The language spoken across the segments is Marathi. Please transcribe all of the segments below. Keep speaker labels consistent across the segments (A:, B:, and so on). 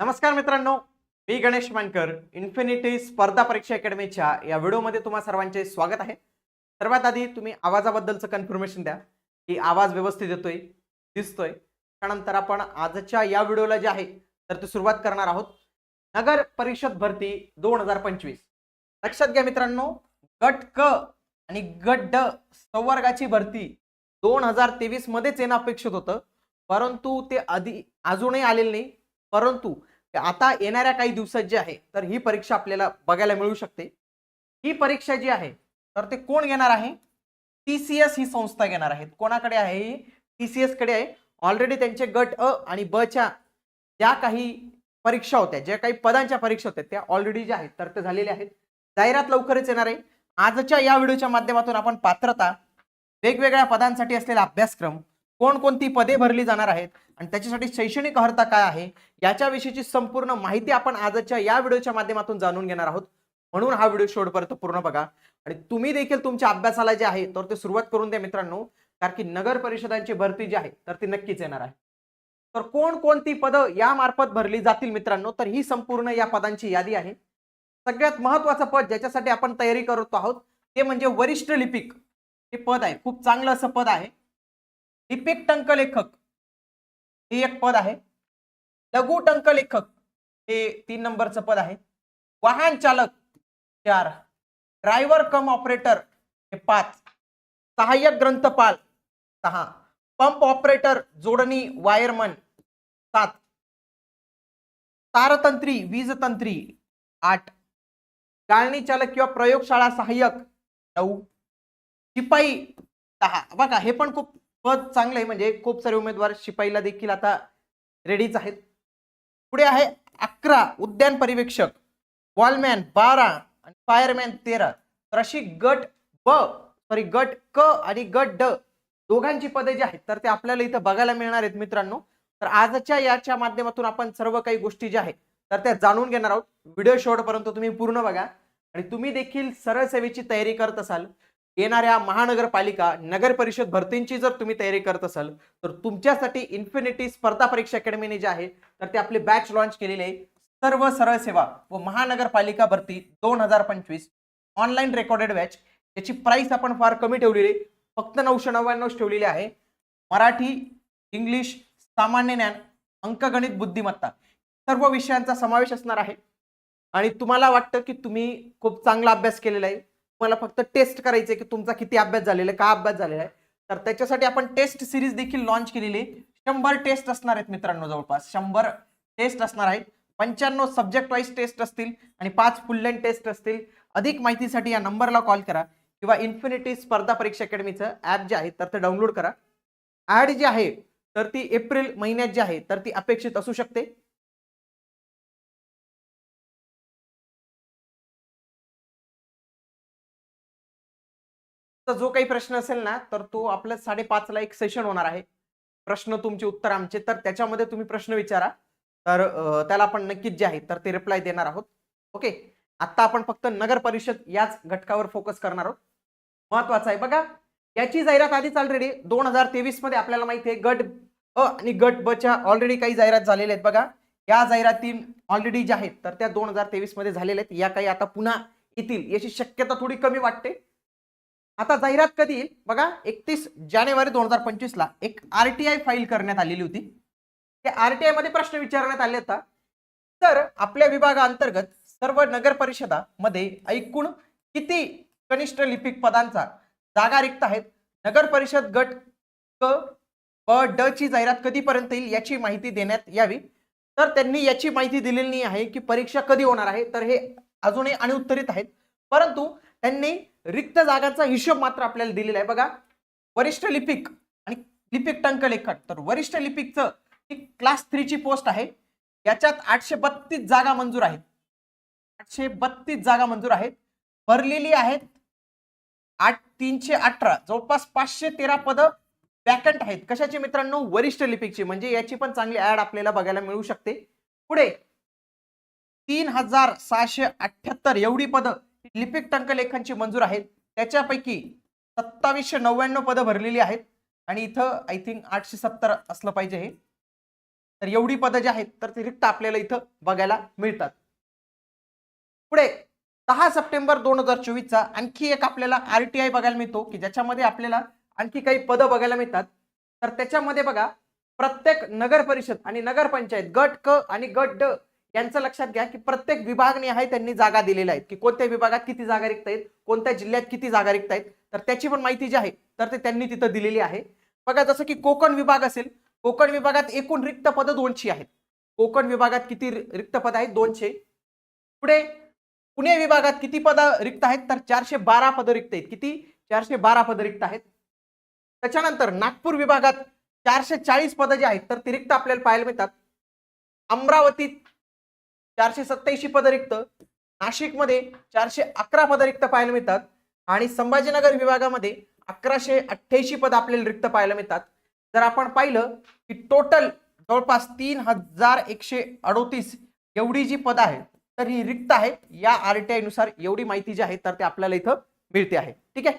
A: नमस्कार मित्रांनो मी गणेश मानकर इन्फिनिटी स्पर्धा परीक्षा अकॅडमीच्या या व्हिडिओमध्ये तुम्हा सर्वांचे स्वागत आहे. सर्वात आधी तुम्ही आवाजाबद्दलचं कन्फर्मेशन द्या की आवाज व्यवस्थित येतोय दिसतोय. त्यानंतर आपण आजच्या या व्हिडिओला जे आहे तर ती सुरुवात करणार आहोत. नगर परिषद भरती दोन हजार पंचवीस. लक्षात घ्या मित्रांनो गट क आणि गट ड संवर्गाची भरती दोन हजार तेवीस मध्येच येणं अपेक्षित होतं. परंतु ते आधी अजूनही आलेलं नाही. परंतु आता येणाऱ्या काही दिवसात जे आहे तर ही परीक्षा आपल्याला बघायला मिळू शकते. ही परीक्षा जी आहे तर ते कोण घेणार आहे? टी सी एस ही संस्था घेणार आहेत कोणाकडे आहे? ही टी सी एसकडे आहे. ऑलरेडी त्यांचे गट अ आणि ब च्या ज्या काही परीक्षा होत्या ज्या काही पदांच्या परीक्षा होत्या त्या ऑलरेडी ज्या आहेत तर ते झालेल्या आहेत. जाहिरात लवकरच येणार आहे. आजच्या या व्हिडिओच्या माध्यमातून आपण पात्रता वेगवेगळ्या पदांसाठी असलेला अभ्यासक्रम कोणकोणती पदे भरली जाणार आहेत आणि त्याच्यासाठी शैक्षणिक अर्हता काय आहे याच्याविषयीची संपूर्ण माहिती आपण आजच्या या व्हिडिओच्या माध्यमातून जाणून घेणार आहोत. म्हणून हा व्हिडिओ शेवटपर्यंत पूर्ण बघा. आणि तुम्ही देखील तुमच्या अभ्यासाला जे आहे तर ते सुरुवात करून द्या मित्रांनो. कारण की नगर परिषदांची भरती जी आहे तर ती नक्कीच येणार आहे. तर कोणकोणती पदं या मार्फत भरली जातील मित्रांनो तर ही संपूर्ण या पदांची यादी आहे. सगळ्यात महत्वाचं पद ज्याच्यासाठी आपण तयारी करत आहोत ते म्हणजे वरिष्ठ लिपिक. हे पद आहे खूप चांगलं असं पद आहे. लिपिक टंक लेखक हे एक पद आहे. लघु टंक लेखक हे तीन नंबरचं पद आहे. वाहन चालक चार ड्रायव्हर कम ऑपरेटर हे पाच सहाय्यक ग्रंथपाल सहा पंप ऑपरेटर जोडणी वायरमन सात तारतंत्री वीजतंत्री आठ गाळणी चालक किंवा प्रयोगशाळा सहाय्यक नऊ शिपाई दहा. बघा हे पण खूप पद चांगलं आहे म्हणजे खूप सारे उमेदवार शिपाईला देखील आता रेडीच आहेत. पुढे आहे अकरा उद्यान पर्यवेक्षक वॉलमॅन बारा आणि फायरमॅन तेरा. तर अशी गट ब सॉरी गट क आणि गट ड दोघांची पदे जी आहेत तर ते आपल्याला इथं बघायला मिळणार आहेत मित्रांनो. तर आजच्या याच्या माध्यमातून आपण सर्व काही गोष्टी ज्या आहेत तर त्या जाणून घेणार आहोत. व्हिडिओ शेवटपर्यंत तुम्ही पूर्ण बघा. आणि तुम्ही देखील सरळ सेवेची तयारी करत असाल येणाऱ्या महानगरपालिका नगर परिषद भरतींची जर तुम्ही तयारी करत असाल तर तुमच्यासाठी इन्फिनिटी स्पर्धा परीक्षा अकॅडमीने जे आहे तर ते आपले बॅच लॉन्च केलेले आहे. सर्व सरळ सेवा व महानगरपालिका भरती दोन हजार पंचवीस ऑनलाईन रेकॉर्डेड बॅच याची प्राइस आपण फार कमी ठेवलेली आहे. फक्त नऊशे नव्याण्णव ठेवलेली आहे. मराठी इंग्लिश सामान्य ज्ञान अंकगणित बुद्धिमत्ता सर्व विषयांचा समावेश असणार आहे. आणि तुम्हाला वाटतं की तुम्ही खूप चांगला अभ्यास केलेला आहे. तुम्हाला फक्त टेस्ट करायचे की तुमचा किती अभ्यास झालेला आहे का अभ्यास झालेला आहे. तर त्याच्यासाठी आपण टेस्ट सिरीज देखील लॉन्च केलेली शंभर टेस्ट असणार आहेत मित्रांनो जवळपास. शंभर टेस्ट असणार आहेत. पंच्याण्णव सब्जेक्ट वाईज टेस्ट असतील आणि पाच फुल टेस्ट असतील. अधिक माहितीसाठी या नंबरला कॉल करा किंवा इन्फिनिटी स्पर्धा परीक्षा अकॅडमीचं ॲप जे आहे तर ते डाउनलोड करा. ॲड जी आहे तर ती एप्रिल महिन्यात जी आहे तर ती अपेक्षित असू शकते. जो काही प्रश्न असेल ना तर तो आपल्या साडेपाचला एक सेशन होणार आहे. प्रश्न तुमचे उत्तर आमचे. तर त्याच्यामध्ये तुम्ही प्रश्न विचारा. तर त्याला आपण नक्कीच जे आहे तर ते रिप्लाय देणार आहोत. ओके आता आपण फक्त नगर परिषद याच घटकावर फोकस करणार आहोत. महत्वाचं आहे. बघा याची जाहिरात आधीच ऑलरेडी दोन हजार तेवीसमध्ये आपल्याला माहिती आहे गट अ आणि गट ब च्या ऑलरेडी काही जाहिरात झालेल्या आहेत. बघा या जाहिराती ऑलरेडी ज्या आहेत तर त्या दोन हजार तेवीसमध्ये झालेल्या आहेत. या काही आता पुन्हा येतील. याची शक्यता थोडी कमी वाटते. आता जाहिरात कधी येईल? बघा एकतीस जानेवारी दोन हजार पंचवीसला एक आरटीआय फाईल करण्यात आलेली होती. त्या आरटीआयमध्ये प्रश्न विचारण्यात आले होता. तर आपल्या विभागाअंतर्गत सर्व नगर परिषदामध्ये एकूण किती कनिष्ठ लिपिक पदांचा जागा रिक्त आहेत? नगर परिषद गट क ब ड ची जाहिरात कधीपर्यंत येईल याची माहिती देण्यात यावी. तर त्यांनी याची माहिती दिलेली नाही आहे की परीक्षा कधी होणार आहे? तर हे अजूनही अनुत्तरित आहेत. परंतु त्यांनी रिक्त जागांचा हिशोब मात्र आपल्याला दिलेला आहे. बघा वरिष्ठ लिपिक आणि लिपिक टंक लेखक तर वरिष्ठ लिपिकचं ही क्लास थ्रीची पोस्ट आहे. याच्यात आठशे बत्तीस जागा मंजूर आहेत. आठशे बत्तीस जागा मंजूर आहेत. भरलेली आहेत आठ तीनशे अठरा. जवळपास पाचशे तेरा पदं वॅकंट आहेत. कशाची मित्रांनो? वरिष्ठ लिपिकची. म्हणजे याची पण चांगली ऍड आपल्याला बघायला मिळू शकते. पुढे तीन हजार सहाशे अठ्याहत्तर एवढी पदं लिपिक टंकलेखांची मंजूर आहेत. त्याच्यापैकी सत्तावीसशे नव्याण्णव पदं भरलेली आहेत. आणि इथं आय थिंक आठशे सत्तर असलं पाहिजे हे. तर एवढी पदं जी आहेत तर ती रिक्त आपल्याला इथं बघायला मिळतात. पुढे दहा सप्टेंबर दोन हजार चोवीसचा आणखी एक आपल्याला आरटीआय बघायला मिळतो की ज्याच्यामध्ये आपल्याला आणखी काही पदं बघायला मिळतात. तर त्याच्यामध्ये बघा प्रत्येक नगर परिषद आणि नगरपंचायत गट क आणि गट ड यांचं लक्षात घ्या की प्रत्येक विभागने आहे त्यांनी जागा दिलेल्या आहेत. की कोणत्या विभागात किती जागा रिक्त आहेत कोणत्या जिल्ह्यात किती जागा रिक्त आहेत तर त्याची पण माहिती जी आहे तर ते त्यांनी तिथं दिलेली आहे. बघा जसं की कोकण विभाग असेल कोकण विभागात एकूण रिक्त पदं दोनशे आहेत. कोकण विभागात किती रिक्त पद आहेत? दोनशे. पुढे पुणे विभागात किती पद रिक्त आहेत? तर चारशे बारा पद रिक्त आहेत. किती? चारशे बारा पद रिक्त आहेत. त्याच्यानंतर नागपूर विभागात चारशे चाळीस पदं जी आहेत तर ती रिक्त आपल्याला पाहायला मिळतात. अमरावतीत चारशे सत्याऐंशी पद रिक्त नाशिकमध्ये चारशे अकरा पद रिक्त पाहायला मिळतात आणि संभाजीनगर विभागामध्ये अकराशे अठ्ठ्याऐंशी पद आपल्याला रिक्त पाहायला मिळतात. जर आपण पाहिलं की टोटल जवळपास तीन हजार एकशे अडोतीस एवढी जी पद आहेत तर ही रिक्त आहेत. या आरटीआयनुसार एवढी माहिती जी आहे तर ते आपल्याला इथं मिळते आहे. ठीक आहे?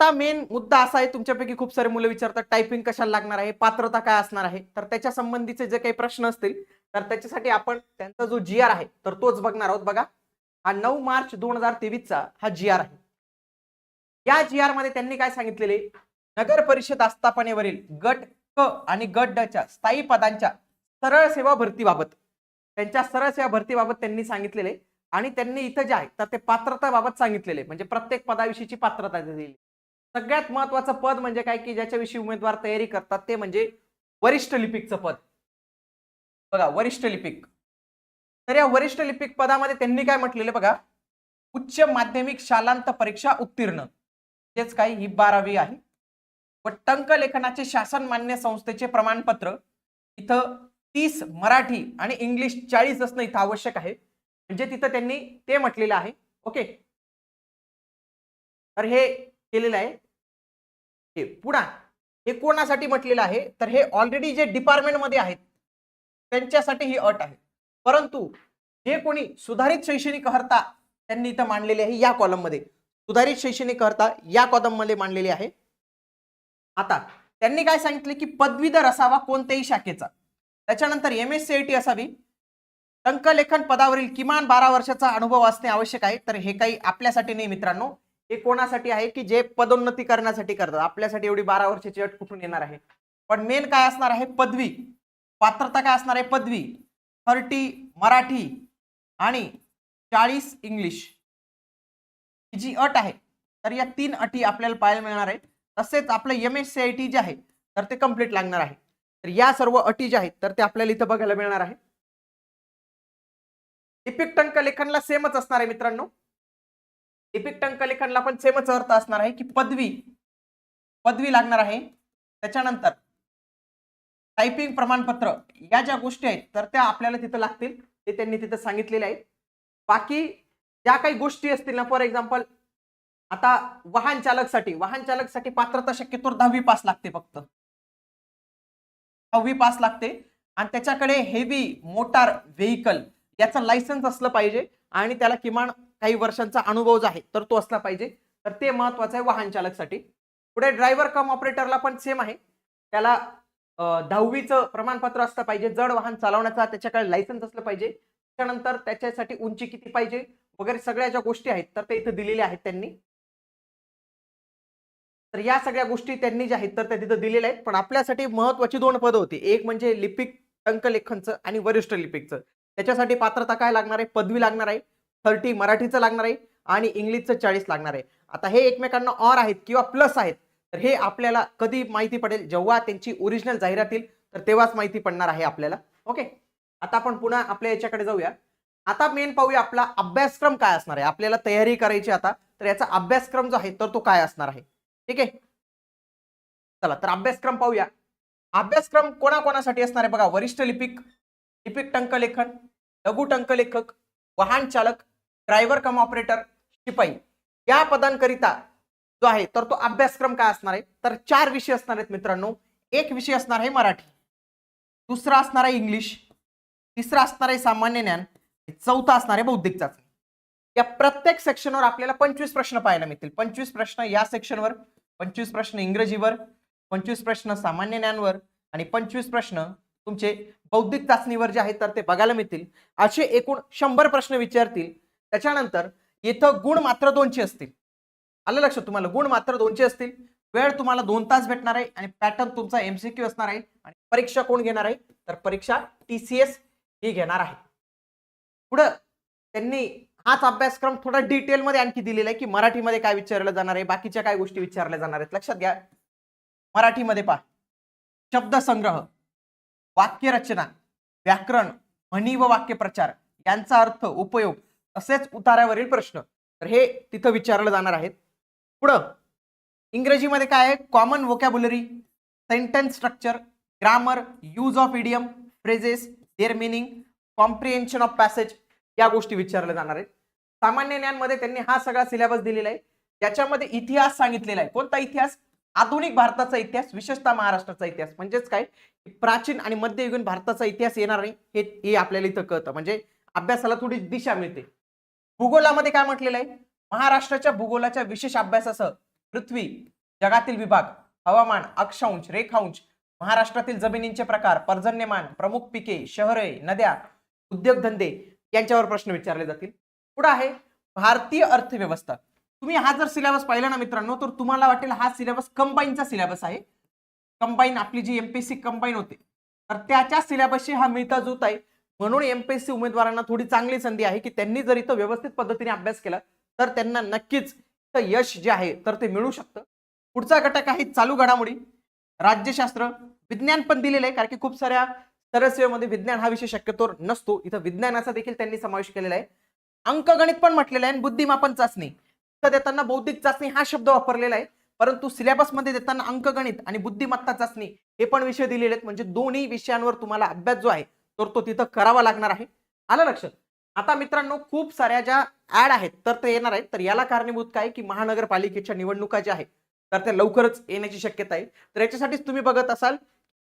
A: आता मेन मुद्दा असा आहे तुमच्यापैकी खूप सारे मुलं विचारतात टायपिंग कशाला लागणार आहे पात्रता काय असणार आहे? तर त्याच्या संबंधीचे जे काही प्रश्न असतील तर त्याच्यासाठी आपण त्यांचा जो जी आर आहे तर तोच बघणार आहोत बघा. हा नऊ मार्च दोन हजार तेवीसचा हा जी आर आहे. या जी आरमध्ये त्यांनी काय सांगितलेले? नगर परिषद आस्थापनेवरील गट क आणि गट ड च्या स्थायी पदांच्या सरळ सेवा भरतीबाबत त्यांच्या सरळ सेवा भरतीबाबत त्यांनी सांगितलेले. आणि त्यांनी इथं जे आहे तर ते पात्रताबाबत सांगितलेले. म्हणजे प्रत्येक पदाविषयीची पात्रता दिली सगळ्यात महत्वाचं पद म्हणजे काय की ज्याच्याविषयी उमेदवार तयारी करतात ते म्हणजे वरिष्ठ लिपिकचं पद. बघा वरिष्ठ लिपिक. तर या वरिष्ठ लिपिक पदामध्ये त्यांनी काय म्हटलेलं बघा उच्च माध्यमिक शालांत परीक्षा उत्तीर्ण. तेच काय ही बारावी आहे. व टंक लेखनाचे शासन मान्य संस्थेचे प्रमाणपत्र इथं तीस मराठी आणि इंग्लिश चाळीस असणं इथं आवश्यक आहे. म्हणजे तिथं त्यांनी ते म्हटलेलं आहे. ओके. तर हे केलेलं आहे. हे पुन्हा हे कोणासाठी म्हटलेलं आहे? तर हे ऑलरेडी जे डिपार्टमेंटमध्ये आहेत त्यांच्यासाठी ही अट आहे. परंतु जे कोणी सुधारित शैक्षणिक अर्हता त्यांनी इथं मांडलेली आहे या कॉलममध्ये सुधारित शैक्षणिक हर्ता या कॉलममध्ये मांडलेली आहे. आता त्यांनी काय सांगितले की पदवीधर असावा कोणत्याही शाखेचा. त्याच्यानंतर एम एस सी टी असावी. टंकलेखन पदावरील किमान बारा वर्षाचा अनुभव असणे आवश्यक आहे. तर हे काही आपल्यासाठी नाही मित्रांनो. हे कोणासाठी आहे की जे पदोन्नती करण्यासाठी करतात? आपल्यासाठी एवढी बारा वर्षाची अट कुठून येणार आहे? पण मेन काय असणार आहे? पदवी. पात्रता काय असणार आहे? पदवी. थर्टी मराठी आणि चाळीस इंग्लिश. ही जी अट आहे तर या तीन अटी आपल्याला पाहायला मिळणार आहे तसेच आपलं M S C I T जे आहे तर ते कंप्लीट लागणार आहे. तर या सर्व अटी ज्या आहेत तर ते आपल्याला इथं बघायला मिळणार आहे. इपिक टंक लेखनला सेमच असणार आहे मित्रांनो. लिपिक टंकलेखनला पण सेमच अर्थ असणार आहे की पदवी पदवी लागणार आहे. त्याच्यानंतर टायपिंग प्रमाणपत्र या ज्या गोष्टी आहेत तर त्या आपल्याला तिथं लागतील ते त्यांनी तिथं सांगितलेले आहेत. बाकी ज्या काही गोष्टी असतील ना फॉर एक्झाम्पल आता वाहन चालकसाठी वाहन चालकसाठी पात्रता शक्यतो दहावी पास लागते फक्त. दहावी पास लागते. आणि त्याच्याकडे हेवी मोटार व्हेकल याचं लायसन्स असलं पाहिजे आणि त्याला किमान काही वर्षांचा अनुभव जो आहे तर तो असला पाहिजे. तर ते महत्वाचं आहे वाहन चालकसाठी. पुढे ड्रायव्हर कम ऑपरेटरला पण सेम आहे. त्याला दहावीचं प्रमाणपत्र असलं पाहिजे. जड वाहन चालवण्याचा त्याच्याकडे लायसन्स असलं पाहिजे. त्यानंतर त्याच्यासाठी उंची किती पाहिजे? वगैरे सगळ्या ज्या गोष्टी आहेत तर ते इथं दिलेल्या आहेत त्यांनी. तर या सगळ्या गोष्टी त्यांनी ज्या आहेत तर त्या तिथं दिलेल्या आहेत. पण आपल्यासाठी महत्वाची दोन पदं होती. एक म्हणजे लिपिक टंकलेखनचं आणि वरिष्ठ लिपिकचं. त्याच्यासाठी पात्रता काय लागणार आहे? पदवी लागणार आहे. थर्टी मराठीचं लागणार आहे आणि इंग्लिशचं चाळीस लागणार आहे. आता हे एकमेकांना ऑर आहेत किंवा प्लस आहेत तर हे आपल्याला कधी माहिती पडेल? जेव्हा त्यांची ओरिजिनल जाहिरात येईल तर तेव्हाच माहिती पडणार आहे आपल्याला. ओके आता आपण पुन्हा आपल्या याच्याकडे जाऊया. आता मेन पाहूया आपला अभ्यासक्रम काय असणार आहे. आपल्याला तयारी करायची आता तर याचा अभ्यासक्रम जो आहे तर तो काय असणार आहे? ठीक आहे? चला तर अभ्यासक्रम पाहूया. अभ्यासक्रम कोणाकोणासाठी असणार आहे? बघा वरिष्ठ लिपिक लिपिक टंकलेखन लघु टंकलेखक वाहन चालक ड्रायव्हर कम ऑपरेटर शिपाई या पदांकरिता जो आहे तर तो अभ्यासक्रम काय असणार आहे? तर चार विषय असणार आहेत मित्रांनो. एक विषय असणार आहे मराठी. दुसरा असणार आहे इंग्लिश. तिसरा असणार आहे सामान्य ज्ञान. चौथा असणार आहे बौद्धिक चाचणी. या प्रत्येक सेक्शनवर आपल्याला पंचवीस प्रश्न पाहायला मिळतील. पंचवीस प्रश्न या सेक्शनवर पंचवीस प्रश्न इंग्रजीवर पंचवीस प्रश्न सामान्य ज्ञानवर आणि पंचवीस प्रश्न तुमचे बौद्धिक चाचणीवर जे आहेत तर ते बघायला मिळतील. असे एकूण शंभर प्रश्न विचारतील. त्याच्यानंतर इथं गुण मात्र दोनशे असतील. आलं लक्षात तुम्हाला? गुण मात्र दोनशे असतील. वेळ तुम्हाला दोन तास भेटणार आहे आणि पॅटर्न तुमचा एमसीक्यू असणार आहे आणि परीक्षा कोण घेणार आहे? तर परीक्षा टीसीएस ही घेणार आहे. पुढं त्यांनी हाच अभ्यासक्रम थोडा डिटेलमध्ये आणखी दिलेला आहे की मराठीमध्ये काय विचारलं जाणार आहे बाकीच्या काय गोष्टी विचारल्या जाणार आहेत. लक्षात घ्या. मराठीमध्ये पहा. शब्दसंग्रह वाक्यरचना व्याकरण म्हणी व वाक्यप्रचार यांचा अर्थ उपयोग. असेच उतारावरील प्रश्न. तर हे तिथं विचारलं जाणार आहेत. पुढं इंग्रजीमध्ये काय आहे? Common vocabulary sentence structure grammar use of idiom phrases their meaning comprehension of passage या गोष्टी विचारल्या जाणार आहेत. सामान्य ज्ञानमध्ये त्यांनी हा सगळा सिलेबस दिलेला आहे. याच्यामध्ये इतिहास सांगितलेला आहे. कोणता इतिहास? आधुनिक भारताचा इतिहास विशेषतः महाराष्ट्राचा इतिहास. म्हणजेच काय? प्राचीन आणि मध्ययुगीन भारताचा इतिहास येणार नाही. हे हे आपल्याला इथं कळतं. म्हणजे अभ्यासाला थोडी दिशा मिळते. भूगोलामध्ये काय म्हटलेलं आहे? महाराष्ट्राच्या भूगोलाच्या विशेष अभ्यासासह पृथ्वी जगातील विभाग हवामान अक्षांश रेखांश महाराष्ट्रातील जमिनींचे प्रकार पर्जन्यमान प्रमुख पिके शहरे नद्या उद्योगधंदे यांच्यावर प्रश्न विचारले जातील. पुढे आहे भारतीय अर्थव्यवस्था. तुम्ही हा जर सिलेबस पाहिला ना मित्रांनो तर तुम्हाला वाटेल हा सिलेबस कंबाईनचा सिलेबस आहे. कंबाईन आपली जी एमपीसी कंबाईन होते. तर त्याच्या सिलेबसशी हा मिळता जुळत आहे. म्हणून एमपीएससी उमेदवारांना थोडी चांगली संधी आहे की त्यांनी जर इथं व्यवस्थित पद्धतीने अभ्यास केला तर त्यांना नक्कीच इथं यश जे आहे तर ते मिळू शकतं. पुढचा घटक आहे चालू घडामोडी. राज्यशास्त्र विज्ञान पण दिलेलं आहे कारण की खूप साऱ्या सरसेवेमध्ये विज्ञान हा विषय शक्यतो नसतो. इथं विज्ञानाचा देखील त्यांनी समावेश केलेला आहे. अंकगणित पण म्हटलेलं आहे आणि बुद्धिमापन चाचणी. इथं देताना बौद्धिक चाचणी हा शब्द वापरलेला आहे परंतु सिलेबसमध्ये देताना अंकगणित आणि बुद्धिमत्ता चाचणी हे पण विषय दिलेले आहेत. म्हणजे दोन्ही विषयांवर तुम्हाला अभ्यास जो आहे तर तो तिथं करावा लागणार आहे. आलं लक्षात आता मित्रांनो खूप साऱ्या ज्या ऍड आहेत तर ते येणार आहेत. तर याला कारणीभूत काय? की महानगरपालिकेच्या निवडणुका ज्या आहेत तर त्या लवकरच येण्याची शक्यता आहे. तर याच्यासाठीच तुम्ही बघत असाल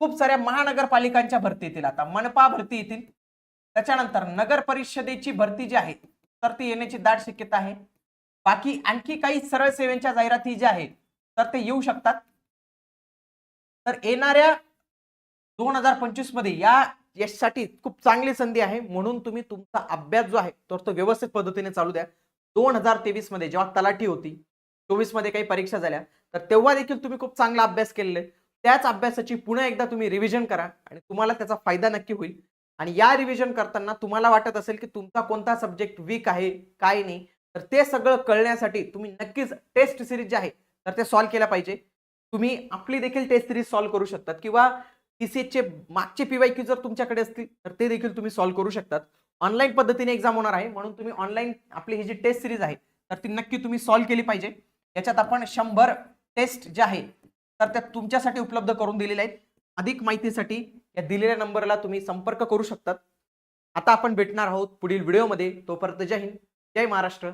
A: खूप साऱ्या महानगरपालिकांच्या भरती येतील आता. मनपा भरती येतील. त्याच्यानंतर नगर परिषदेची भरती जी आहे तर ती येण्याची दाट शक्यता आहे. बाकी आणखी काही सरळ सेवेच्या जाहिराती ज्या आहेत तर ते येऊ शकतात. तर येणाऱ्या दोन हजार पंचवीसमध्ये या यशसाठी खूप चांगली संधी आहे. म्हणून तुम्ही तुमचा अभ्यास जो आहे तर तो व्यवस्थित पद्धतीने चालू द्या. दोन हजार तेवीसमध्ये जेव्हा तलाठी होती चोवीसमध्ये काही परीक्षा झाल्या तर तेव्हा देखील तुम्ही खूप चांगला अभ्यास केलेला त्याच अभ्यासाची पुन्हा एकदा तुम्ही रिव्हिजन करा आणि तुम्हाला त्याचा फायदा नक्की होईल. आणि या रिव्हिजन करताना तुम्हाला वाटत असेल की तुमचा कोणता सब्जेक्ट वीक आहे काय नाही तर ते सगळं कळण्यासाठी तुम्ही नक्कीच टेस्ट सिरीज जे आहे तर ते सॉल्व्ह केल्या पाहिजे. तुम्ही आपली देखील टेस्ट सिरीज सॉल्व्ह करू शकतात. किंवा टीसीएचचे मागचे पीवायक्यू जर तुमच्याकडे असतील तर ते देखील तुम्ही सॉल्व्ह करू शकतात. ऑनलाईन पद्धतीने एक्झाम होणार आहे म्हणून तुम्ही ऑनलाईन आपली ही जी टेस्ट सिरीज आहे तर ती नक्की तुम्ही सॉल्व्ह केली पाहिजे. याच्यात आपण शंभर टेस्ट जे आहे तर त्या तुमच्यासाठी उपलब्ध करून दिलेल्या आहेत. अधिक माहितीसाठी या दिलेल्या नंबरला तुम्ही संपर्क करू शकतात. आता आपण भेटणार आहोत पुढील व्हिडिओमध्ये तोपर्यंत जय हिंद. जय महाराष्ट्र.